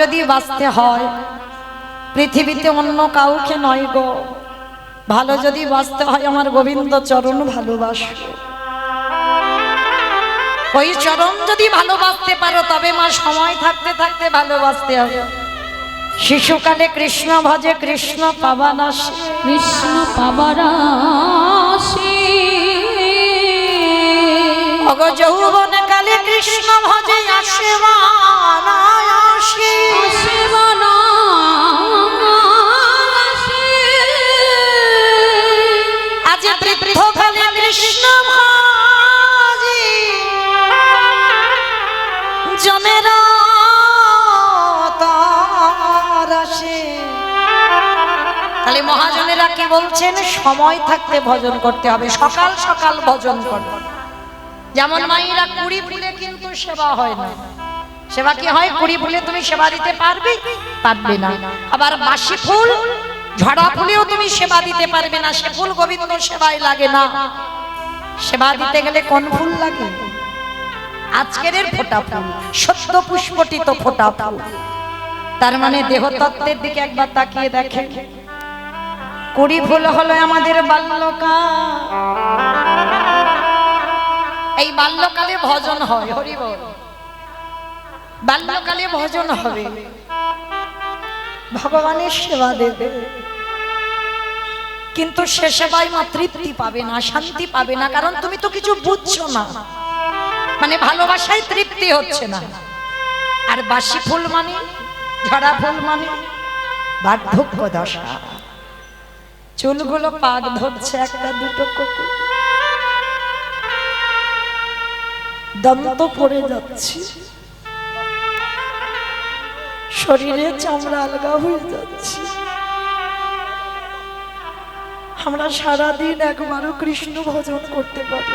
যদি বাঁচতে হয় পৃথিবীতে অন্য কাউকে নয় গো। ভালো যদি বাঁচতে হয় আমার গোবিন্দ চরণ ভালোবাসো। ওই চরণ যদি ভালোবাসতে পারো তবে মা সময় থাকতে থাকতে ভালোবাসতে হবে। শিশুকালে কৃষ্ণ ভজে কৃষ্ণ পাবান আসে। কৃষ্ণ পাবারাসে অগ যৌবন কালে কৃষ্ণ ভজে আসে আসে। আজ কৃষ্ণ জমের আসে। তাহলে মহাজনেরা কি বলছেন? সময় থাকতে ভজন করতে হবে। সকাল সকাল ভজন করবে যেমন মাইরা কুড়ি ফুলে কিন্তু সেবা হয় না। সেবা কি হয়? কুড়ি ফুলে তুমি সেবা দিতে পারবে? পারবে না। আবার বাসি ফুল, ঝড়া ফুলেও তুমি সেবা দিতে পারবে না। সে ফুল গোবিন্দ সেবায় লাগে না। সেবা দিতে গেলে কোন ফুল লাগে? আজকের ফোটা ফুল সত্য পুষ্পটিত ফোটা ফুল। তার মানে দেহতত্ত্বের দিকে একবার তাকিয়ে দেখে কুড়ি ফুল হলো আমাদের বাল্যকাল। এই বাল্যকালে ভজন হয়, হরি বল। বাল্যকালে ভজন হবে। ভগবানের সেবা দেবে। কিন্তু সে সেবায় মা তৃপ্তি পাবে না শান্তি পাবে না কারণ তুমি তো কিছু বুঝছ না। মানে ভালোবাসায় তৃপ্তি হচ্ছে না। আর বাসি ফুল মানে ঝরা ফুল মানে বার্ধক্য দশা। চুলগুলো পাক ধরছে একটা দুটো কুকুর। দন্ত পড়ে যাচ্ছে। শরীরে চামড়া আলগা হয়ে যাচ্ছে। আমরা সারাদিন একবারও কৃষ্ণ ভজন করতে পারি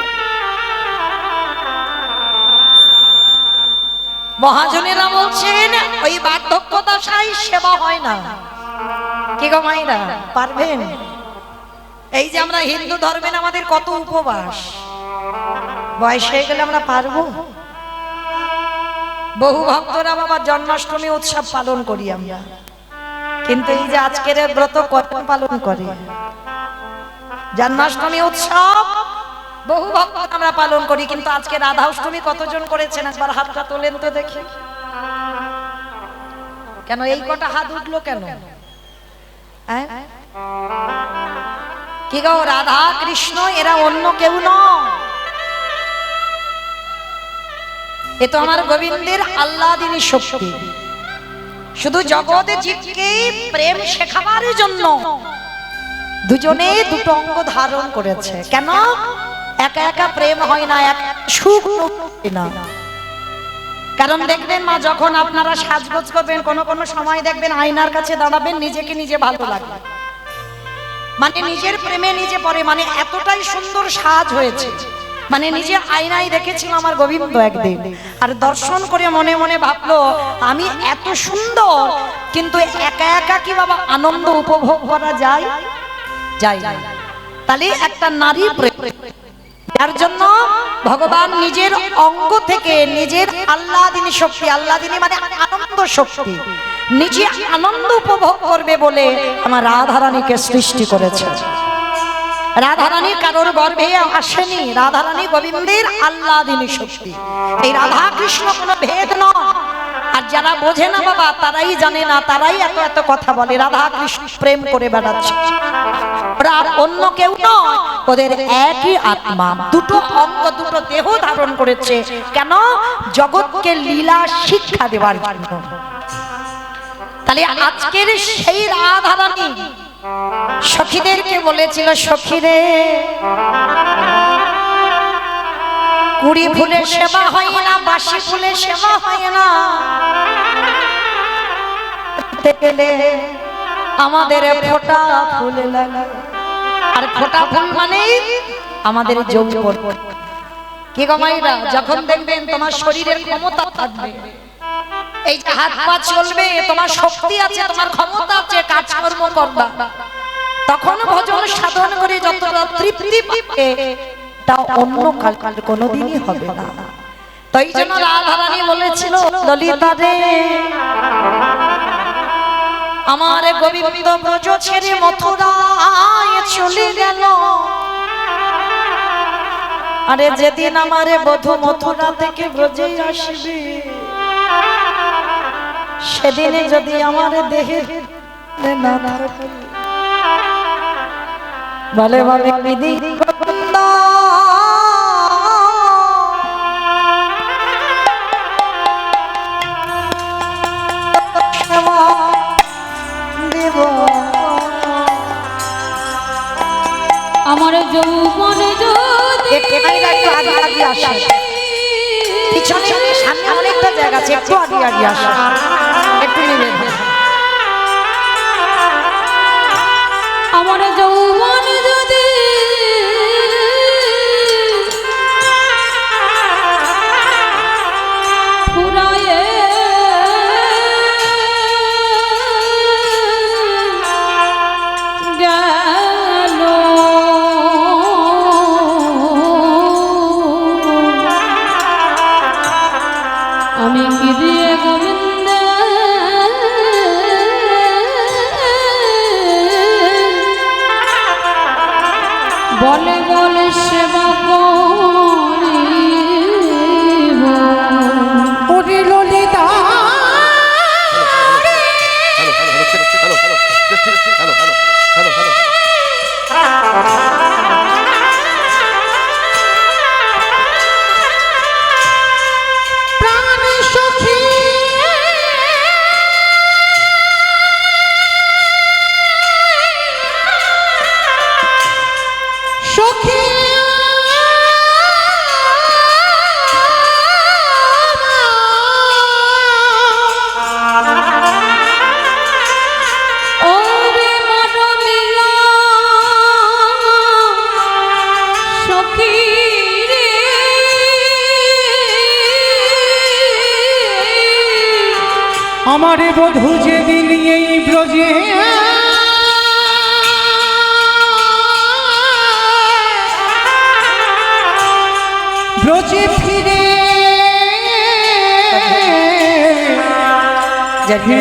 মহাজনেরা বলছেন, ওই বার্ধক্য দশায় সেবা হয় না। কি গো মাইরা, পারবেন? এই যে আমরা হিন্দু ধর্মের আমাদের কত উপবাস। বয়স হয়ে গেলে আমরা পারব? বহু ভক্তরা বাবা জন্মাষ্টমী উৎসব পালন করি আমরা। কিন্তু এই যে আজকের ব্রত কখন পালন করে? জন্মাষ্টমী উৎসব বহু ভক্ত আমরা পালন করি, কিন্তু আজকে রাধা অষ্টমী কতজন করেছেন একবার হাতটা তোলেন তো দেখি। কেন এই কটা হাত উঠল কেন? হ্যাঁ? কি গো রাধা কৃষ্ণ, এরা অন্য কেউ নয়। এ তো আমার গোবিন্দের আল্লাদিনী শক্তি। শুধু জগতে জীবকে প্রেম শেখাবার জন্য দুজনে দুটো অঙ্গ ধারণ করেছে। কেন? একা একা প্রেম হয় না, এক সুখ না। কারণ দেখবেন মা, যখন আপনারা সাজগোজ করবেন, কোনো কোনো সময় দেখবেন আয়নার কাছে দাঁড়াবেন, নিজেকে নিজে ভালো লাগবে মানে নিজের প্রেমে নিজে পড়ে মানে এতটাই সুন্দর সাজ হয়েছে। মানে নিজে আয়নায় দেখেছিল আমার গোবিন্দ একদিন। আর দর্শন করে মনে মনে ভাবলো আমি এত সুন্দর কিন্তু একা একা কি বাবা আনন্দ উপভোগ করা যায়? যায় তাহলে একটা নারী যার জন্য ভগবান নিজের অঙ্গ থেকে নিজের আল্লাদিনী শক্তি আল্লাদিনী মানে আনন্দ শক্তি নিজে আনন্দ উপভোগ করবে বলে আমার রাধারানীকে সৃষ্টি করেছে। রাধারানী কারোর গর্ভে আসেনি। রাধারানী গোবিন্দের আল্লাদিনী শক্তি। এই রাধা কৃষ্ণ কোনো ভেদ নয়। আর যারা বোঝে না বাবা, তারাই জানে না, তারাই এত এত কথা বলে। রাধা কৃষ্ণ প্রেম করে বেড়াচ্ছে। আর অন্য কেউ নয়। ওদের একই আত্মা। দুটো অঙ্গ, দুটো দেহ ধারণ করেছে। কেন? জগৎকে লীলা শিক্ষা দেওয়ার জন্য। তাহলে আজকের সেই রাধারানী সখীদেরকে বলেছিল, সখীরে, কুড়ি ফুলের সেবা হয় না, বাসি ফুলের সেবা হয় না। আমাদের ফোটা ফুল আর ফোটা ফুল মানে আমাদের যৌবন। কি গো মাইরা, যখন দেখবেন তোমার শরীরের ক্ষমতা থাকবে এই যে হাত পা চলবে, তোমার শক্তি আছে, তোমার ক্ষমতা আছে, কাজকর্ম করবা। তখন ভজন সাধন করে যতটা তৃপ্তি পাবে, তা অন্য কাল কাল কোনোদিনই হবে না। তো এই জন্য রাধারানী বলেছিল, ললিতা রে আমার গোবিন্দ ব্রজ ছেড়ে মথুরায় চলে গেল। আরে যেদিন আমারে বধু মথুরা থেকে ব্রজে আসবে সেদিনে যদি আমার দেহে না বলে বলে দেব আমার যৌবন যদি। পিছনে অনেকটা জায়গা আছে একটু আগে আগে আসো। একটু আমার যৌবন আমারে বধু যেদিন এই ব্রজে ব্রজে ফিরে ফিরে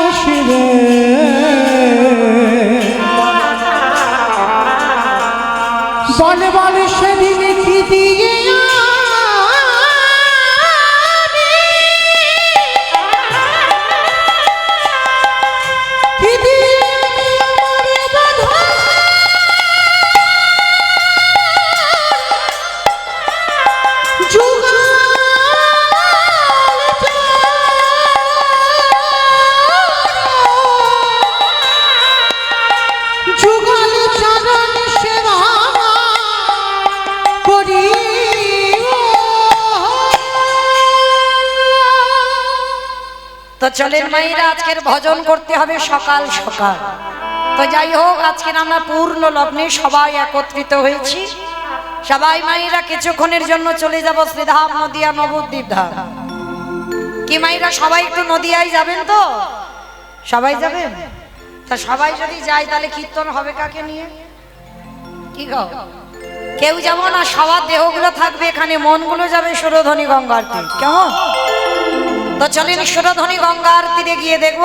আসবে। বল বল সেদিন কি দিয়ে চলেন মাইরা আজকের ভজন করতে হবে সকাল সকাল তো যাই হোক আজকের আমরা পূর্ণ লগ্নে সবাই একত্রিত হয়েছি। সবাই মাইরা কিছুক্ষণের জন্য চলে যাব শ্রীধাম নদিয়া নবদ্বীপ ধাম কি মাইরা সবাই একটু নদিয়ায় যাবেন তো? সবাই যাবেন? তা সবাই যদি যায় তাহলে কীর্তন হবে কাকে নিয়ে? কি গো? কেউ যাব না সবার দেহগুলো থাকবে এখানে মনগুলো যাবে সুরধ্বনি গঙ্গার কেমন? তো চলেন সুরধনী গঙ্গার তীরে গিয়ে দেখব।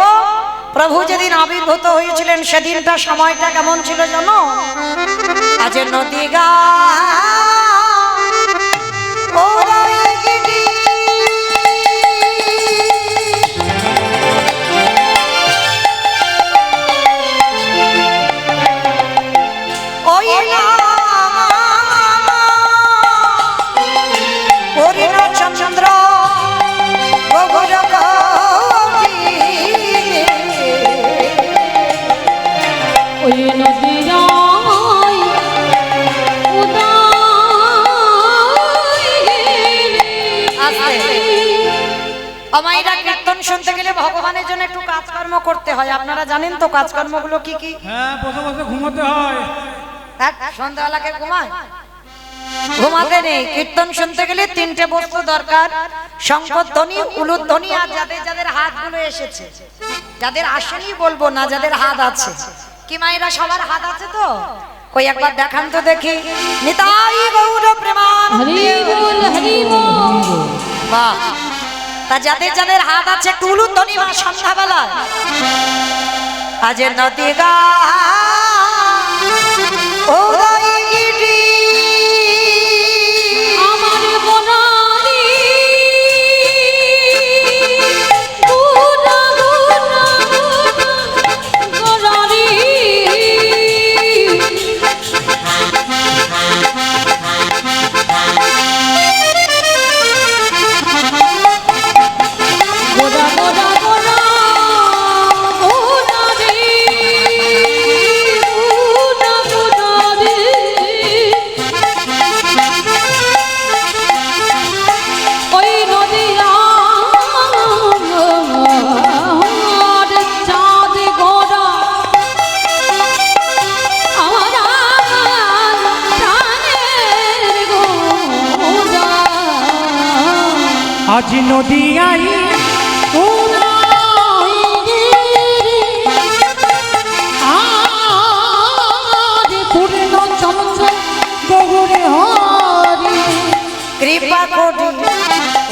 প্রভু যেদিন আবির্ভূত হয়েছিলেন, সেদিনটা সময়টা কেমন ছিল জানো? আজ নদী গা কীর্তন শুনতে গেলে ভগবানের জন্য একটু কাজকর্ম করতে হয়। আপনারা জানেন তো কাজকর্মগুলো কি কি? হ্যাঁ বসে বসে ঘুমোতে সন্ধ্যাবেলাকে ঘুমায়? ঘুমাতে নেই। কীর্তন শুনতে গেলে তিনটে বস্তু দরকার। শঙ্করধ্বনি উলুধ্বনি আর যাদের যাদের হাতগুলো এসেছে। যাদের আসেনি বলব না যাদের হাত আছে। কি মায়েরা সবার হাত আছে তো? কই একবার দেখান তো দেখি। নিতাই গৌর প্রেমান হরি বল হরি বল। বাহ। তা যাদের যাদের হাত আছে টুলু তনি বা সন্ধ্যাবেলা আজ নদী গা উদয়গিরি।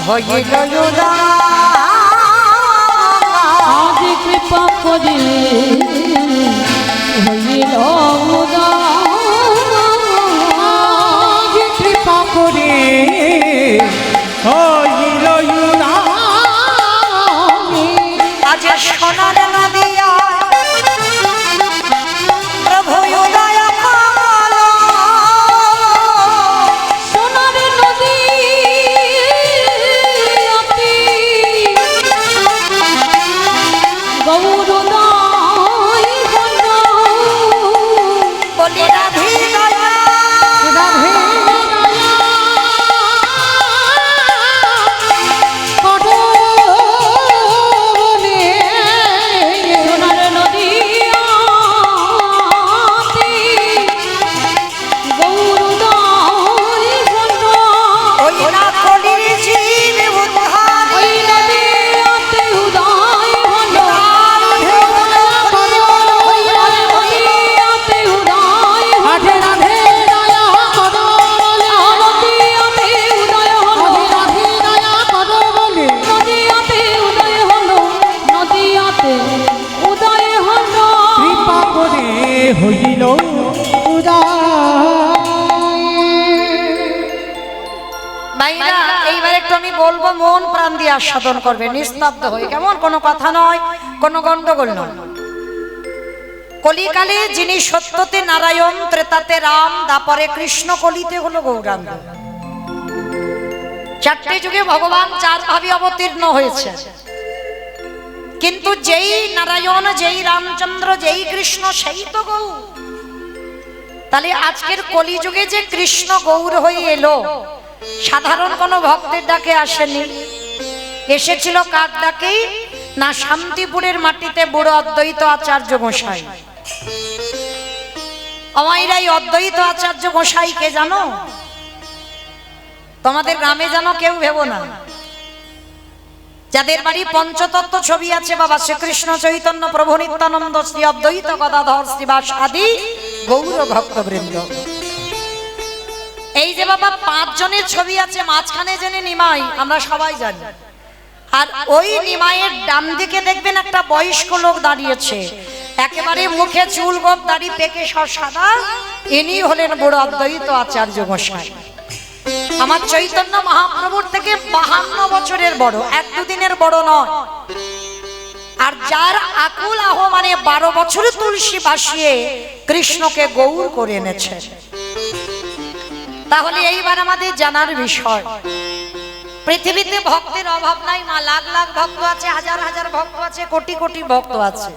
হইল উদার। আজ কৃপা করে প্রাণ দিয়ে আস্বাদন করবে, নিস্তব্ধ হয়ে। কেমন কোনো কথা নয়, কোনো গন্ডগোল নয়। কলিকালে যিনি সত্যতে নারায়ণ, ত্রেতাতে রাম, দাপরে কৃষ্ণ কলিতে হলো গৌরাঙ্গ। চারটে যুগে ভগবান চার ভাবে অবতীর্ণ হয়েছে। কিন্তু যেই নারায়ণ, যেই রামচন্দ্র, যেই কৃষ্ণ, সেই তো গৌর তাহলে আজকের কলিযুগে যে কৃষ্ণ গৌর হয়ে এলো, সাধারণ কোনো ভক্তের ডাকে আসেনি। এসেছিল কার ডাকেই না শান্তিপুরের মাটিতে বুড়ো অদ্বৈত আচার্য গোসাই আমাইরা এই অদ্বৈত আচার্য গোসাইকে জানো? তোমাদের গ্রামে জানো কেউ ভেবো না। যাদের বাড়ি পঞ্চতত্ত্ব ছবি আছে বাবা শ্রীকৃষ্ণ চৈতন্য প্রভু নিত্যানন্দ শ্রী অদ্বৈত গদাধর শ্রীবাস আদি গৌর ভক্তবৃন্দ। এই যে বাবা পাঁচ জনের ছবি আছে, মাঝখানে জেনে নিমাই, আমরা সবাই জানি। আর ওই নিমাইয়ের ডান দিকে দেখবেন একটা বয়স্ক লোক দাঁড়িয়েছে। একেবারে মুখে চুল গোপ দাড়ি পেকে সাদা। ইনি হলেন বুড়ো অদ্বৈত আচার্য গোসাই আমার চৈতন্য মহাপ্রভুর থেকে বাহান্ন বছরের বড়, এক দুদিনের বড় নয়। আর যার আকুল আহ মানে বারো বছর তুলসী ভাসিয়ে কৃষ্ণকে গৌর করে এনেছে তাহলে এইবার আমাদের জানার বিষয় পৃথিবীতে ভক্তের অভাব নাই, মা, লাখ লাখ ভক্ত আছে, হাজার হাজার ভক্ত আছে, কোটি কোটি ভক্ত আছে।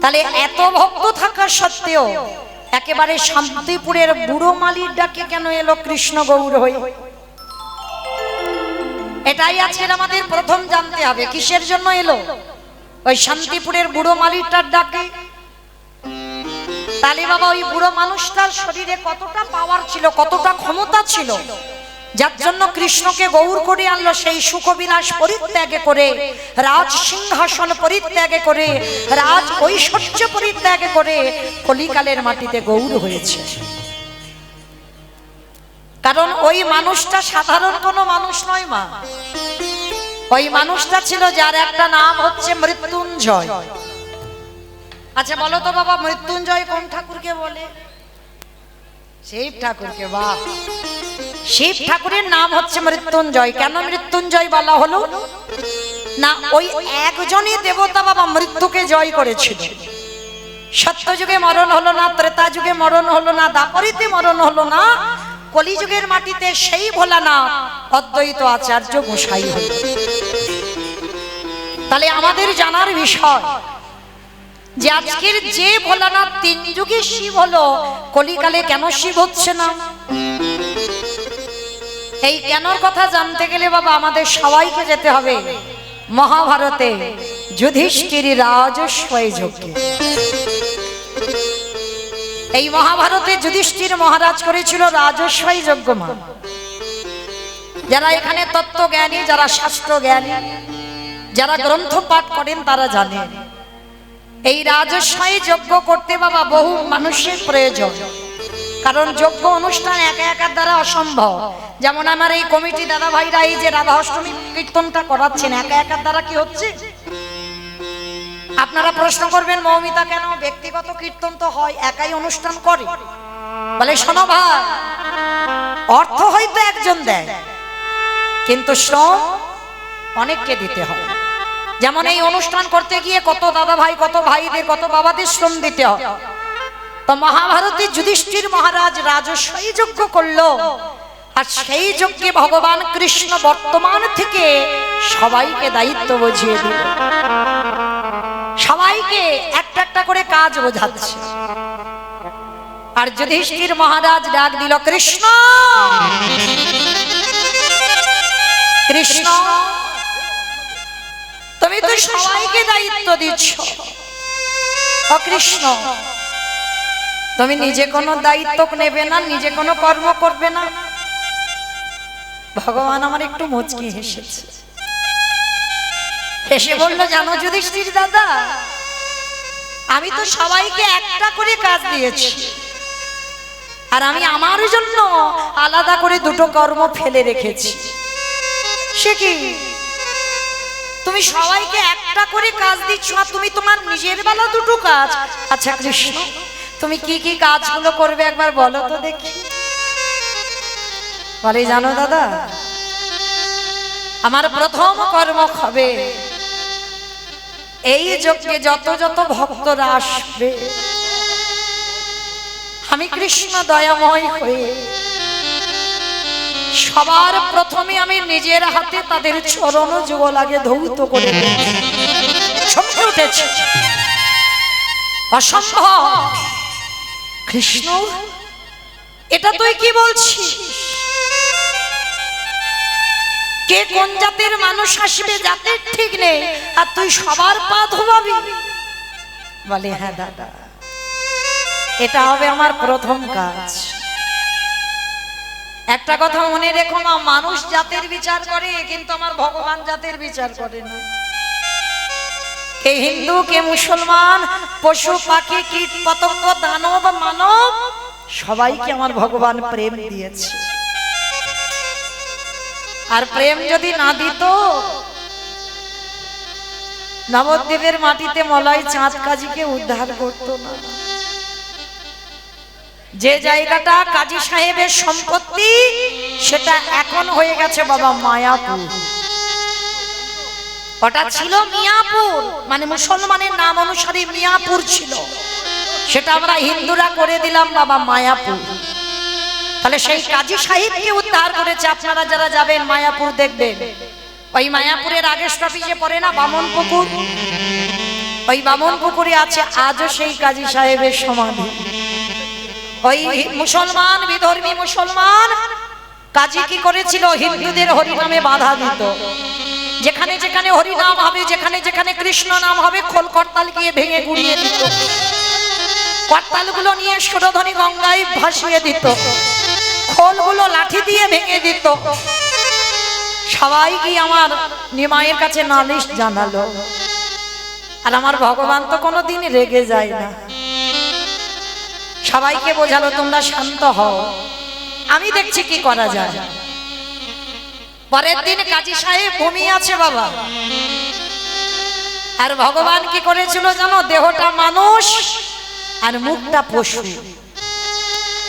তাহলে এত ভক্ত থাকা সত্ত্বেও একেবারে শান্তিপুরের বুড়ো মালির ডাকে কেন এলো কৃষ্ণ গৌর হয়ে? এটাই আজকের আমাদের প্রথম জানতে হবে, কিসের জন্য এলো? ওই শান্তিপুরের বুড়ো মালিটার ডাকে। তাহলে বাবা, ওই বুড়ো মানুষটার শরীরে কতটা পাওয়ার ছিল, কতটা ক্ষমতা ছিল? যার জন্য কৃষ্ণকে গৌর করে আনলো, সেই সুখবিলাস পরিত্যাগে করে, রাজ সিংহাসন পরিত্যাগে করে, রাজ ঐশ্বর্য পরিত্যাগে করে কলিকালের মাটিতে গৌর হয়েছে। কারণ ওই মানুষটা সাধারণ কোনো মানুষ নয় মা। ওই মানুষটা ছিল যার একটা নাম হচ্ছে মৃত্যুঞ্জয়। আচ্ছা বলো তো বাবা, মৃত্যুঞ্জয় কোন ঠাকুরকে বলে? সেই ঠাকুরকে, বাহ। শিব ঠাকুরের নাম হচ্ছে মৃত্যুঞ্জয়। কেন মৃত্যুঞ্জয় বলা হলো? না, ওই একজনই দেবতা বাবা মৃত্যুকে জয় করেছিল। সত্যযুগে মরণ হলো না ত্রেতা যুগে মরণ হলো না, দাপরিতে মরণ হলো না, কলিযুগের মাটিতে সেই ভোলানাথ অদ্বৈত আচার্য গোসাই হলো। তাহলে আমাদের জানার বিষয় যে আজকের যে ভোলানাথ তিন যুগে শিব হলো, কলিকালে কেন শিব হচ্ছে না? এই কেনর কথা জানতে গেলে বাবা, আমাদের সবাইকে যেতে হবে। মহাভারতে যুধিষ্ঠির রাজস্বয় এই মহাভারতে যুধিষ্ঠির মহারাজ করেছিল রাজস্বয় যজ্ঞ মা। যারা এখানে তত্ত্ব জ্ঞানী যারা শাস্ত্র জ্ঞানী যারা গ্রন্থ পাঠ করেন, তারা জানেন। এই রাজস্বয় যজ্ঞ করতে বাবা, বহু মানুষের প্রয়োজন। কারণ যোগ্য অনুষ্ঠান একা একার দ্বারা অসম্ভব। যেমন আমার এই কমিটি দাদা ভাইরা এই যে রাধা অষ্টমী কীর্তনটা করাচ্ছেন, একা একার দ্বারা কি হচ্ছে? আপনারা প্রশ্ন করবেন, মৌমিতা, কেন ব্যক্তিগত কীর্তন তো হয়, একাই অনুষ্ঠান করে? বলে, শোনো ভাই, অর্থ হয়তো একজন দেয়, কিন্তু শ্রম অনেককে দিতে হবে। যেমন এই অনুষ্ঠান করতে গিয়ে কত দাদা ভাই, কত ভাইদের, কত বাবাদের শ্রম দিতে হয় তো মহাভারতে যুধিষ্ঠির মহারাজ রাজস্বই যজ্ঞ করল। আর সেই যজ্ঞে ভগবান কৃষ্ণ বর্তমান থেকে সবাইকে দায়িত্ব বুঝিয়ে দিল। সবাইকে একটা একটা করে কাজ বোঝাচ্ছে। আর যুধিষ্ঠির মহারাজ ডাক দিল, কৃষ্ণ! কৃষ্ণ! তুমি তো সবাইকে দায়িত্ব দিচ্ছ। কৃষ্ণ তুমি নিজে কোনো দায়িত্ব নেবে না নিজে কোনো কর্ম করবে না। ভগবান আমার একটু মুচকি হেসেছে। হেসে বলল জানো যুধিষ্ঠির দাদা আমি তো সবাইকে একটা করে কাজ দিয়েছি। আর আমি আমার জন্য আলাদা করে দুটো কর্ম ফেলে রেখেছি। সে কি? তুমি সবাইকে একটা করে কাজ দিচ্ছ আর তুমি তোমার নিজের বেলা দুটো কাজ। আচ্ছা কৃষ্ণ। তুমি কি কি কাজগুলো করবে একবার বলো তো দেখি। বলে, জানো দাদা, আমার প্রথম কর্ম হবে এই যজ্ঞে যত যত ভক্তরা আসবে। আমি কৃষ্ণ দয়াময় হয়ে সবার প্রথমে আমি নিজের হাতে তাদের চরণ যুগলাগে ধৌত করে চমকে অসম্ভব। কৃষ্ণ এটা তুই কি বলছিস? কে কোন জাতের মানুষ আসবে জাতের ঠিক নেই? আর তুই সবার পা ধোবাবি বলে হ্যাঁ দাদা এটা হবে আমার প্রথম কাজ। একটা কথা মনে রেখো মা মানুষ জাতের বিচার করে কিন্তু আমার ভগবান জাতের বিচার করে না। কে হিন্দু, কে মুসলমান, পশু, পাখি, কীট, পতঙ্গ, দানব, মানব, সবাইকে আমার ভগবান প্রেম দিয়েছে। আর প্রেম যদি না দিত, নবদ্বীপের মাটিতে মলয় চাঁদ কাজীকে উদ্ধার করতো না। যে জায়গাটা কাজী সাহেবের সম্পত্তি, সেটা এখন হয়ে গেছে বাবা মায়াপুর। ওটা ছিল মিয়াপুর মানে মুসলমানের নাম অনুসারে মিয়াপুর ছিল। সেটা আমরা হিন্দুরা করে দিলাম, বাবা মায়াপুর। তাহলে সেই কাজী সাহেবকে উদ্ধার করেছে, আপনারা যারা যাবেন মায়াপুর দেখবেন। ওই মায়াপুরের আগের স্টপিজে পড়ে না বামন পুকুর? ওই বামন পুকুরে আছে, আজও সেই কাজী সাহেবের সমাধি। ওই মুসলমান, বিধর্মী মুসলমান, কাজী কি করেছিল? হিন্দুদের হরিনামে বাধা দিত। যেখানে যেখানে হরিনাম হবে, যেখানে যেখানে কৃষ্ণ নাম হবে খোল করতাল গিয়ে ভেঙে গুড়িয়ে দিত। করতালগুলো নিয়ে সুরধ্বনি গঙ্গায় ভাসিয়ে দিত। খোলগুলো লাঠি দিয়ে ভেঙে দিত। সবাই কি আমার নিমাইয়ের কাছে নালিশ জানালো? আর আমার ভগবান তো কোনোদিন রেগে যায় না। সবাইকে বোঝালো, তোমরা শান্ত হও। আমি দেখছি কি করা যায়। পরের দিন কাজী সাহেব ঘুমিয়ে আছে বাবা। আর ভগবান কি করেছিল জানো? দেহটা মানুষ আর মুখটা পশু।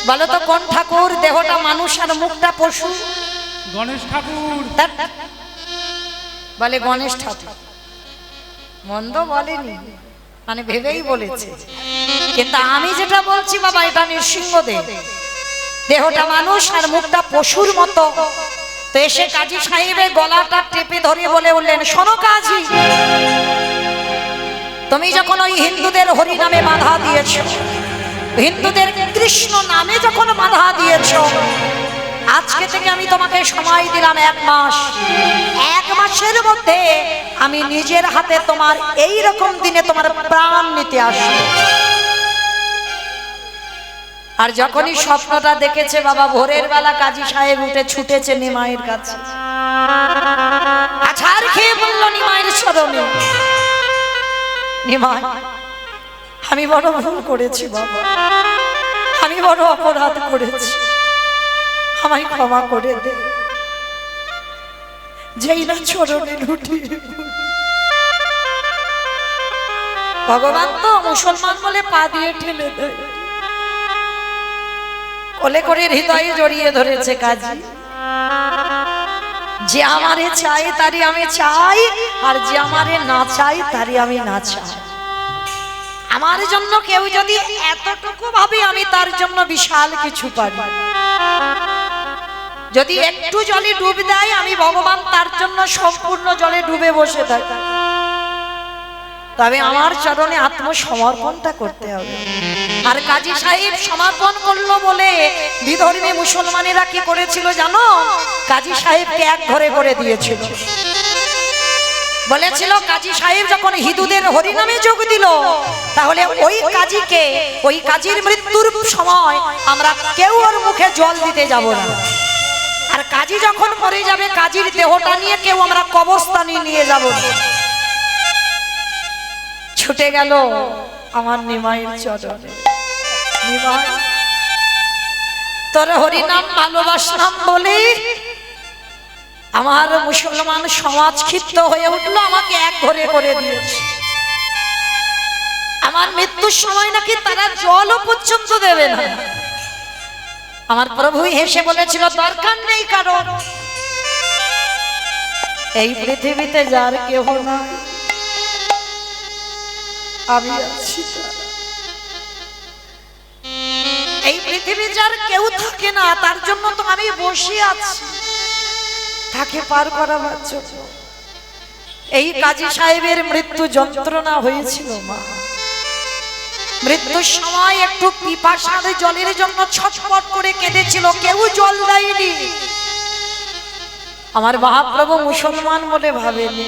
বলো তো কোন ঠাকুর দেহটা মানুষ আর মুখটা পশু? গণেশ ঠাকুর। বলে গণেশ ঠাকুর। মন্দ বলেনি মানে ভেবেই বলেছে। কিন্তু আমি যেটা বলছি বাবা এটা নৃসিংহদেব। দেহটা মানুষ আর মুখটা পশুর মতো। তো এসে কাজী সাহেবের গলাটা টেপে ধরে বলে বললেন, শোনো কাজী, তুমি যখন ওই হিন্দুদের হরি নামে বাধা দিয়েছ, হিন্দুদের কৃষ্ণ নামে যখন বাধা দিয়েছ, আজকে থেকে আমি তোমাকে সময় দিলাম এক মাস। এক মাসের মধ্যে আমি নিজের হাতে তোমার এই রকম দিনে তোমার প্রাণ নিতে আসব। আর যখনই স্বপ্নটা দেখেছে বাবা ভোরের বেলা কাজী সাহেব উঠে ছুটেছে নিমাইয়ের কাছে। আছাড় খেয়ে বলল নিমাইয়ের স্মরণে নিমাই আমি বড় ভুল করেছি বাবা। আমি বড় অপরাধ করেছি। আমায় ক্ষমা করে দে। যেই না চরণে লুটি ভগবান তো মুসলমান বলে পা দিয়ে ঠেলে দেয়। কোলে করে হৃদয়ে জড়িয়ে ধরেছে কাজী। যে আমারে চাই তারই আমি চাই, আর যে আমারে না চাই তারই আমি না চাই। আমার জন্য কেউ যদি এতটুকু ভাবে আমি তার জন্য বিশাল কিছু পারি। যদি একটু জলে ডুব দেয়, আমি ভগবান তার জন্য সম্পূর্ণ জলে ডুবে বসে থাকি। তবে আমার চরণে আত্মসমর্পণটা করতে হবে। আর কাজী সাহেব সমাপন করল বলে বিধর্মী মুসলমানেরা কি করেছিল জানো? কাজী সাহেবকে এক ঘরে করে দিয়েছিল। বলেছিল, কাজী সাহেব যখন হিন্দুদের হরিনামে যোগ দিল, তাহলে ওই কাজীকে, ওই কাজীর মৃত্যুর সময় আমরা কেউ ওর মুখে জল দিতে যাব না। আর কাজী যখন মরে যাবে, কাজীর দেহটা নিয়ে কেউ আমরা কবরস্থানে নিয়ে যাব ছুটে গেল আমার নিমাইয়ের চরণে। হরিনাম বলে আমার মুসলমান সমাজ ক্ষিপ্ত হয়ে উঠল, আমাকে এক ঘরে করে দিয়েছে। আমার মৃত্যুর সময় নাকি তারা জলও পর্যন্ত দেবে না। আমার প্রভু হেসে বলেছিল, দরকার নেই কারণ। এই পৃথিবীতে যার কেহ নাই। আমি আছি এই পৃথিবী যার কেউ থাকে না, তার জন্য তো আমি বসে আছি। তাকে পার করাবার জন্য। এই কাজী সাহেবের মৃত্যু যন্ত্রণা হয়েছিল, মা। মৃত্যুর সময় একটু পিপাসার জলের জন্য ছটফট করে কেঁদেছিল, কেউ জল দেয়নি। আমার মহাপ্রভু মুসলমান বলে ভাবেনি।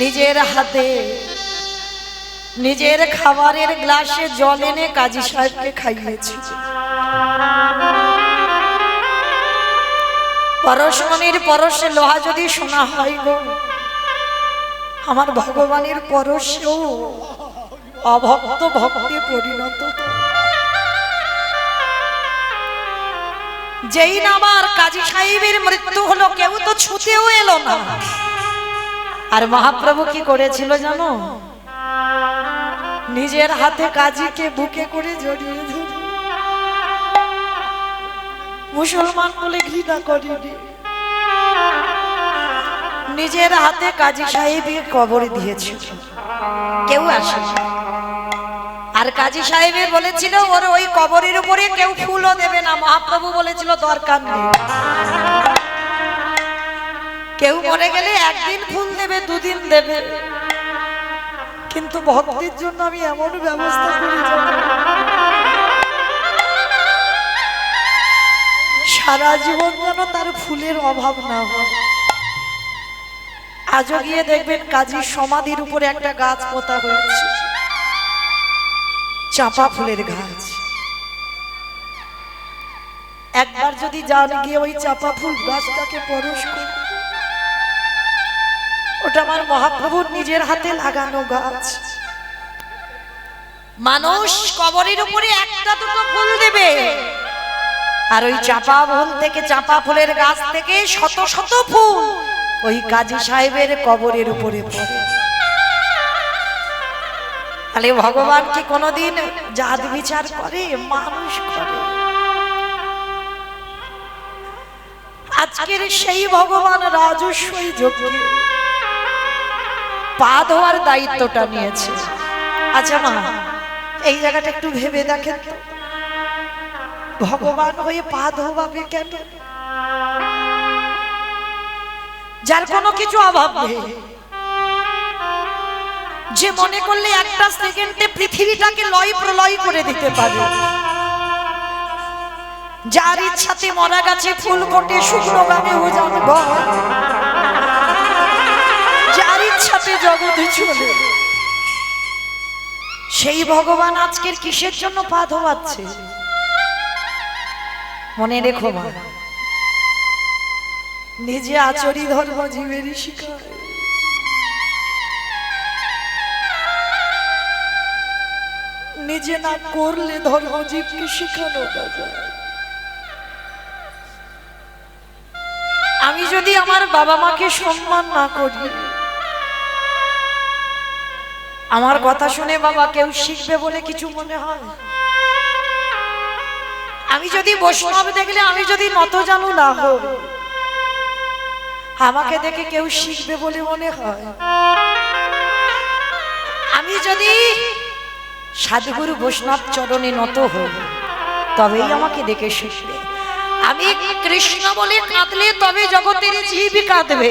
নিজের হাতে নিজের খাবারের গ্লাসে জল এনে কাজী সাহেবকে খাইয়েছি। পরশমণির পরশে লোহা যদি শোনা হয় গো আমার ভগবানের পরশেও অভক্ত ভক্তি পরিণত। যেই না আমার কাজী সাহেবের মৃত্যু হলো কেউ তো ছুতেও এলো না। আর মহাপ্রভু কি করেছিল জানো? নিজের হাতে কাজীকে বুকে করে জড়িয়ে ধরে। মুসলমান বলে ঘৃণা করিনি। নিজের হাতে কাজী সাহেবকে কবর দিয়েছিল। কেউ আসে আর কাজী সাহেবে বলেছিল ওর ওই কবরের উপরে কেউ ফুলও দেবে না। মহাপ্রভু বলেছিল দরকার নেই। কেউ মরে গেলে একদিন ফুল দেবে দুদিন দেবে। কিন্তু ভক্তির জন্য আমি এমন ব্যবস্থা করি সারা জীবন যেন তার ফুলের অভাব না হয়। আজও গিয়ে দেখবেন কাজীর সমাধির উপরে একটা গাছ পোতা হয়েছে। চাপা ফুলের গাছ। একবার যদি যান গিয়ে ওই চাপা ফুল গাছটাকে পরশ করে ওটা আমার মহাপ্রভুর নিজের হাতে লাগানো গাছ। মানুষ কবরের উপরে একটা দুটো ফুল দেবে। আর ওই চাপা ফুল থেকে, চাপা ফুলের গাছ থেকে শত শত ফুল ওই কাজী সাহেবের কবরের উপরে পড়ে। তাহলে ভগবান কি কোনোদিন জাত বিচার করে, মানুষ করে? আজকের সেই ভগবান রাজস্বই যোগ্য। পা ধোয়ার দায়িত্বটা নিয়েছে। আচ্ছা মা, এই জায়গাটা একটু ভেবে দেখেন তো। ভগবান হয়ে পা ধোবাবে কেন? যার কোনো কিছু অভাব নেই। যে মনে করলে একটা সেকেন্ডে পৃথিবীটাকে লয় প্রলয় করে দিতে পারে। যার ইচ্ছাতে মরা গাছে ফুল ফোটে শুকনো গানে ওজন গয় ইচ্ছাতে জগতে চলে সেই ভগবান আজকের কিসের জন্য পা ধোয়াচ্ছে? মনে রেখো মা, নিজে আচরি ধর্ম জীবেরই শিকার। নিজে না করলে ধর্মজীবকে শিখানো আমি যদি আমার বাবা মাকে সম্মান না করি আমার কথা শুনে বাবা কেউ শিখবে বলে কিছু মনে হয়? আমি যদি বৈষ্ণব দেখলে আমি যদি নত জানু না হই, আমাকে দেখে কেউ শিখবে বলে মনে হয়? আমি যদি সাধুগুরু বৈষ্ণব চরণে নত হই, তবেই আমাকে দেখে শিখবে। আমি কৃষ্ণ বলে কাঁদলে তবে জগতের জীব কাঁদবে।